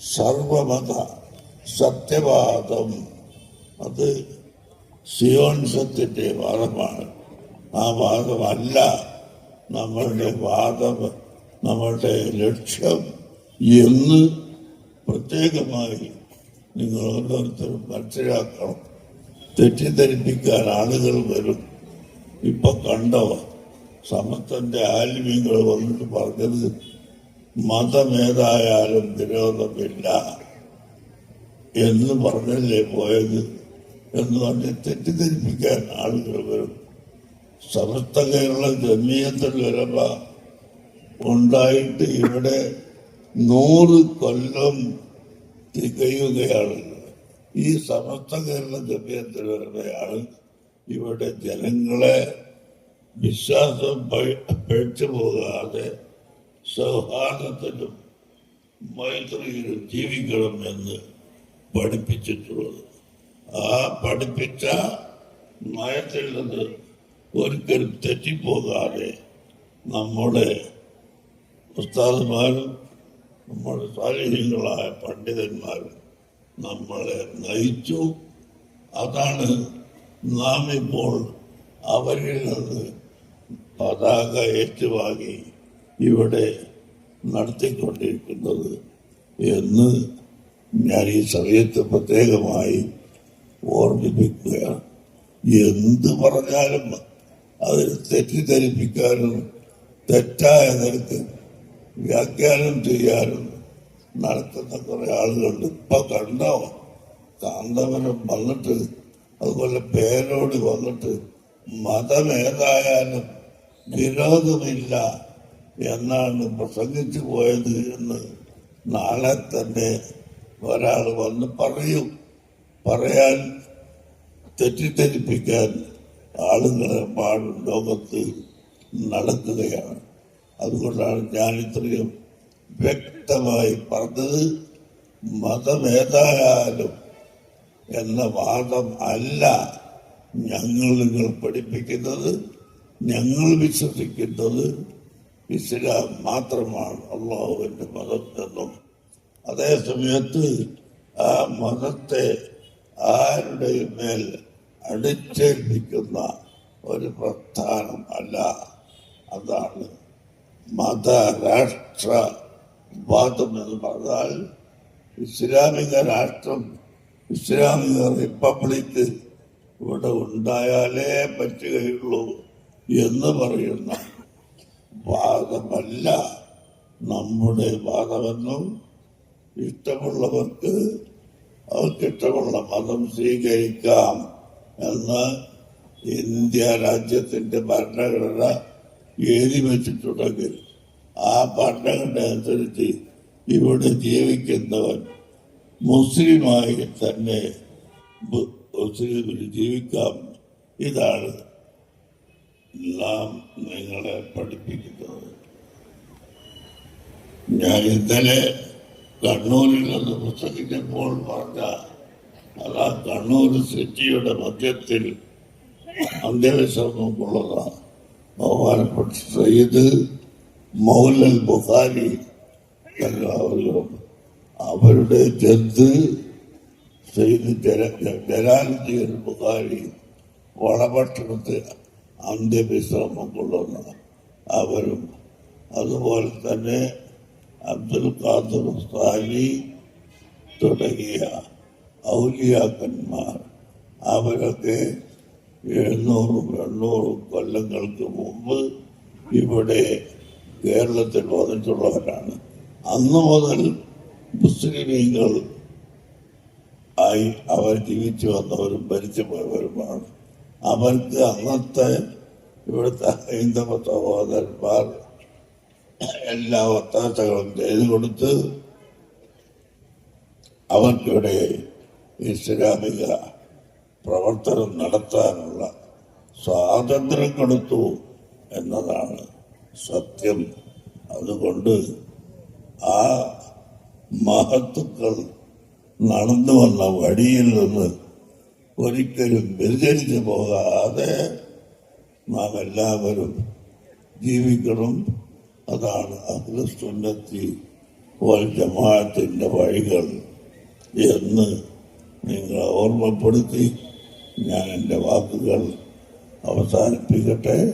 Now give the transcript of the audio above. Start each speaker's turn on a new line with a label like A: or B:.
A: സർവമത സത്യവാദം. അത് സിയോൺ സത്യത്തെ വാദമാണ്. ആ വാദമല്ല നമ്മളുടെ വാദം നമ്മളുടെ ലക്ഷ്യം എന്ന് പ്രത്യേകമായി നിങ്ങൾ ഓരോരുത്തരും മനസ്സിലാക്കണം. തെറ്റിദ്ധരിപ്പിക്കാൻ ആളുകൾ വരും. ഇപ്പൊ കണ്ടവ സമത്വന്റെ ആലിമ്യങ്ങൾ വന്നിട്ട് പറഞ്ഞത് മതമേതായാലും വിരോധമില്ല എന്ന് പറഞ്ഞല്ലേ പോയത് എന്ന് പറഞ്ഞ് തെറ്റിദ്ധരിപ്പിക്കാൻ ആളുകൾ വരും. സമസ്ത കേരള ജമീയത്തിൽ വരവ ഉണ്ടായിട്ട് ഇവിടെ നൂറ് കൊല്ലം തികയുകയാണ്. ഈ സമസ്ത കേരള ജമീയത്തിൽ വരവയാണ് ഇവിടെ ജനങ്ങളെ വിശ്വാസം പഴ- പഴിച്ചു പോകാതെ സൗഹാർദ്ദത്തിലും മൈത്രിയിലും ജീവിക്കണം എന്ന് പഠിപ്പിച്ചിട്ടുള്ളത്. ആ പഠിപ്പിച്ച നയത്തിൽ നിന്ന് ഒരിക്കലും തെറ്റിപ്പോകാതെ നമ്മുടെ ഉസ്താദുമാരും നമ്മുടെ സാലിഹ്യങ്ങളായ പണ്ഡിതന്മാരും നമ്മളെ നയിച്ചു. അതാണ് നാം ഇപ്പോൾ അവരിൽ നിന്ന് പതാക ഏറ്റുവാങ്ങി ഇവിടെ നടത്തിക്കൊണ്ടിരിക്കുന്നത് എന്ന് ഞാൻ ഈ സമയത്ത് പ്രത്യേകമായി ഓർമ്മിപ്പിക്കുകയാണ്. എന്ത് പറഞ്ഞാലും അതിന് തെറ്റിദ്ധരിപ്പിക്കാനും തെറ്റായ നിരക്ക് വ്യാഖ്യാനം ചെയ്യാനും നടത്തുന്ന കുറെ ആളുകളുണ്ട്. ഇപ്പൊ കണ്ടോ? കാന്തപുരം വന്നിട്ട് അതുപോലെ പേരോട് വന്നിട്ട് മതമേതായാലും വിരോധമില്ല. എന്നാണ് പ്രസംഗിച്ചു പോയത് എന്ന് നാളെ തന്നെ ഒരാൾ വന്ന് പറയും. പറയാൻ തെറ്റിദ്ധരിപ്പിക്കാൻ ആളുകളെ ലോകത്ത് നടക്കുകയാണ്. അതുകൊണ്ടാണ് ഞാൻ ഇത്രയും വ്യക്തമായി പറഞ്ഞത്. മതമേതായാലും എന്ന വാദം അല്ല ഞങ്ങൾ നിങ്ങൾ പഠിപ്പിക്കുന്നത് ഞങ്ങൾ വിശ്വസിക്കുന്നത്. ഇസ്ലാം മാത്രമാണ് അള്ളാഹുവിന്റെ മതത്തെന്നും അതേ സമയത്ത് ആ മതത്തെ ആരുടെയും മേൽ അടിച്ചേൽപ്പിക്കുന്ന ഒരു പ്രസ്ഥാനം അല്ല. അതാണ് മത രാഷ്ട്ര വാദം എന്ന് പറഞ്ഞാൽ ഇസ്ലാമിക രാഷ്ട്രം ഇസ്ലാമിക റിപ്പബ്ലിക് ഇവിടെ ഉണ്ടായാലേ പറ്റുകയുള്ളൂ എന്ന് പറയുന്ന. വാദമല്ല നമ്മുടെ വാദമെന്നും ഇഷ്ടമുള്ളവർക്ക് അവർക്കിഷ്ടമുള്ള മതം സ്വീകരിക്കാം എന്ന് ഇന്ത്യ രാജ്യത്തിന്റെ ഭരണഘടന എഴുതി വെച്ചിട്ടുണ്ടെങ്കിൽ ആ ഭരണഘടന അനുസരിച്ച് ഇവിടെ ജീവിക്കുന്നവൻ മുസ്ലിമായി തന്നെ മുസ്ലിം ജീവിക്കാം. ഇതാണ് നാം നിങ്ങളെ പഠിപ്പിക്കുന്നത് ഞാൻ ഇന്നലെ കണ്ണൂരിൽ നിന്ന് പ്രസംഗിച്ചപ്പോൾ പറഞ്ഞ അതാ കണ്ണൂർ സിറ്റിയുടെ മധ്യത്തിൽ അന്ത്യവിശ്രമം കൊള്ളുന്ന ബഹുമാനപ്പെട്ട സയ്യിദ് മൗലൽ ബുഖാരി എല്ലാവരും അവരുടെ ജദ് സയ്യിദ് ജല- ജലാലുദ്ദീൻ ബുഖാരി വളപട്ടണത്ത് അന്ത്യവിശ്രമം കൊള്ളുന്ന അവരും അതുപോലെ തന്നെ അബ്ദുൽ ഖാദർ സാലി തുടങ്ങിയ ഔലിയാക്കന്മാർ. അവരൊക്കെ എഴുന്നൂറും എണ്ണൂറും കൊല്ലങ്ങൾക്ക് മുമ്പ് ഇവിടെ കേരളത്തിൽ വന്നിട്ടുള്ളവരാണ്. അന്ന് മുതൽ മുസ്ലിമീങ്ങൾ ആയി അവർ ജീവിച്ചു വന്നവരും ഭരിച്ചു പോയവരുമാണ് അവർക്ക് അന്നത്തെ ഇവിടുത്തെ ഹൈന്ദവ സഹോദരന്മാർ എല്ലാ ഒത്താശകളും ചെയ്തു കൊടുത്ത് അവർക്കിവിടെ ഇസ്ലാമിക പ്രവർത്തനം നടത്താനുള്ള സ്വാതന്ത്ര്യം കൊടുത്തു എന്നതാണ് സത്യം. അതുകൊണ്ട് ആ മഹത്തുക്കൾ നടന്നു വന്ന വഴിയിൽ നിന്ന് ഒരിക്കലും വ്യതിചരിച്ചു പോകാതെ നാം എല്ലാവരും ജീവിക്കണം. അതാണ് അഖിലസുന്നത്തി വൽ ജമാഅത്തിന്റെ വഴികൾ എന്ന് നിങ്ങൾ ഓർമ്മപ്പെടുത്തി. ഞാൻ എന്റെ വാക്കുകൾ അവസാനിപ്പിക്കട്ടെ.